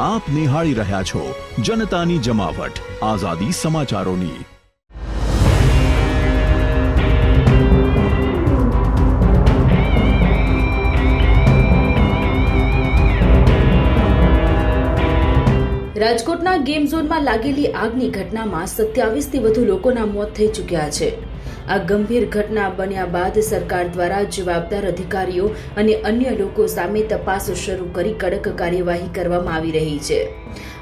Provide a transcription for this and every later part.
આપ નિહાળી રહ્યા છો જનતાની જમાવટ. આઝાદી સમાચારોની. રાજકોટના ગેમ ઝોનમાં લાગેલી આગની ઘટનામાં સત્યાવીસથી વધુ લોકોના મોત થઈ ચૂક્યા છે. આ ગંભીર ઘટના બન્યા બાદ સરકાર દ્વારા જવાબદાર અધિકારીઓ અને અન્ય લોકો સામે તપાસ શરૂ કરી કડક કાર્યવાહી કરવામાં આવી રહી છે.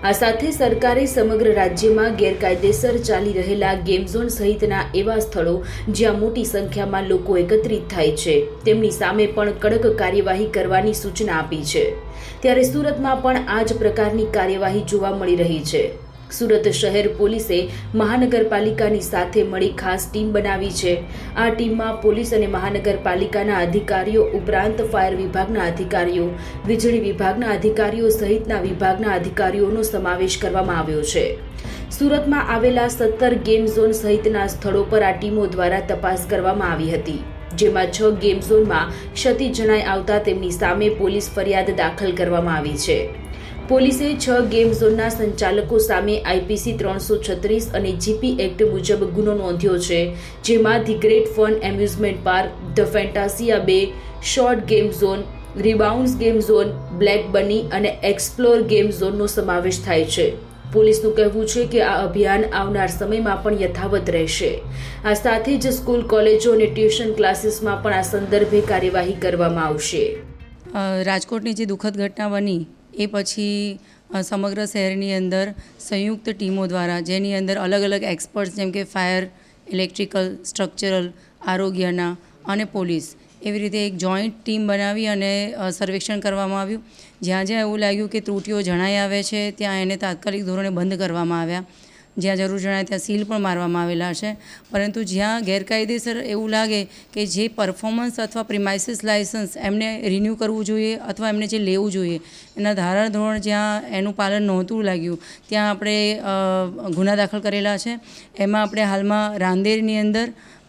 આ સાથે સરકારે સમગ્ર રાજ્યમાં ગેરકાયદેસર ચાલી રહેલા ગેમ ઝોન સહિતના એવા સ્થળો જ્યાં મોટી સંખ્યામાં લોકો એકત્રિત થાય છે, તેમની સામે પણ કડક કાર્યવાહી કરવાની સૂચના આપી છે. ત્યારે સુરતમાં પણ આ જ પ્રકારની કાર્યવાહી જોવા મળી રહી છે. સુરત શહેર પોલીસે મહાનગરપાલિકાની સાથે મળી ખાસ ટીમ બનાવી છે. આ ટીમમાં પોલીસ અને મહાનગરપાલિકાના અધિકારીઓ, ઉપરાંત ફાયર વિભાગના અધિકારીઓ, વીજળી વિભાગના અધિકારીઓ સહિતના વિભાગના અધિકારીઓનો સમાવેશ કરવામાં આવ્યો છે. સુરતમાં આવેલા સત્તર ગેમ ઝોન સહિતના સ્થળો પર આ ટીમો દ્વારા તપાસ કરવામાં આવી હતી. જેમાં છ ગેમ ઝોનમાં ક્ષતિ જણાઈ આવતા તેમની સામે પોલીસ ફરિયાદ દાખલ કરવામાં આવી છે. પોલીસે છ ગેમ ઝોનના સંચાલકો સામે આઈપીસી ત્રણસો છત્રીસ અને જીપી એક્ટ મુજબ ગુનો નોંધ્યો છે, જેમાં the great fun amusement park, the Fantasia બે, short game zone rebounce game zone, black bunny અને એક્સપ્લોર ગેમ ઝોનનો સમાવેશ થાય છે. પોલીસનું કહેવું છે કે આ અભિયાન આવનાર સમયમાં પણ યથાવત રહેશે. આ સાથે જ સ્કૂલ, કોલેજો અને ટ્યુશન ક્લાસીસમાં પણ આ સંદર્ભે કાર્યવાહી કરવામાં આવશે. રાજકોટની જે દુઃખદ ઘટના બની એ પછી સમગ્ર શહેરની અંદર સંયુક્ત ટીમો દ્વારા, જેની અંદર અલગ અલગ એક્સપર્ટ્સ જેમ કે ફાયર ઇલેક્ટ્રિકલ સ્ટ્રક્ચરલ આરોગ્યના અને પોલીસ એવી રીતે એક જોઈન્ટ ટીમ બનાવી અને સર્વેક્ષણ કરવામાં આવ્યું. જ્યાં જ્યાં એવું લાગ્યું કે ત્રુટીઓ જણાઈ આવે છે, ત્યાં એને તાત્કાલિક ધોરણે બંધ કરવામાં આવ્યા. જ્યાં જરૂર જણાય ત્યાં સીલ પણ મારવામાં આવેલા છે પરંતુ જ્યાં ગેરકાયદેસર એવું લાગે કે જે પરફોર્મન્સ અથવા પ્રિમાઇસિસ લાઇસન્સ એમને રિન્યૂ કરવું જોઈએ અથવા એમને જે લેવું જોઈએ, એના ધારણ ધોરણ જ્યાં એનું પાલન નહોતું લાગ્યું, ત્યાં આપણે ગુના દાખલ કરેલા છે. એમાં આપણે હાલમાં રાંદેરની અંદર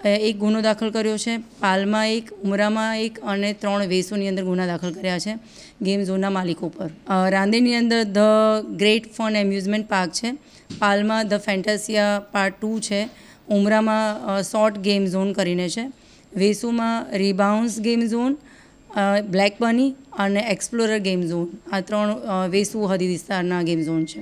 એક ગુનો દાખલ કર્યો છે. પાલમાં એક, ઉમરામાં એક અને ત્રણ વેસોની અંદર ગુના દાખલ કર્યા છે ગેમ ઝોનના માલિકો પર. રાંદેરની અંદર the great fun amusement park છે. પાલમાં ધ ફેન્ટાસિયા પાર્ટ ટુ છે. ઉમરામાં શોર્ટ ગેમ ઝોન કરીને છે. વેસુમાં rebounce game zone black bunny અને એક્સપ્લોરર ગેમ ઝોન. આ ત્રણ વેસુ હદી વિસ્તારના ગેમ ઝોન છે.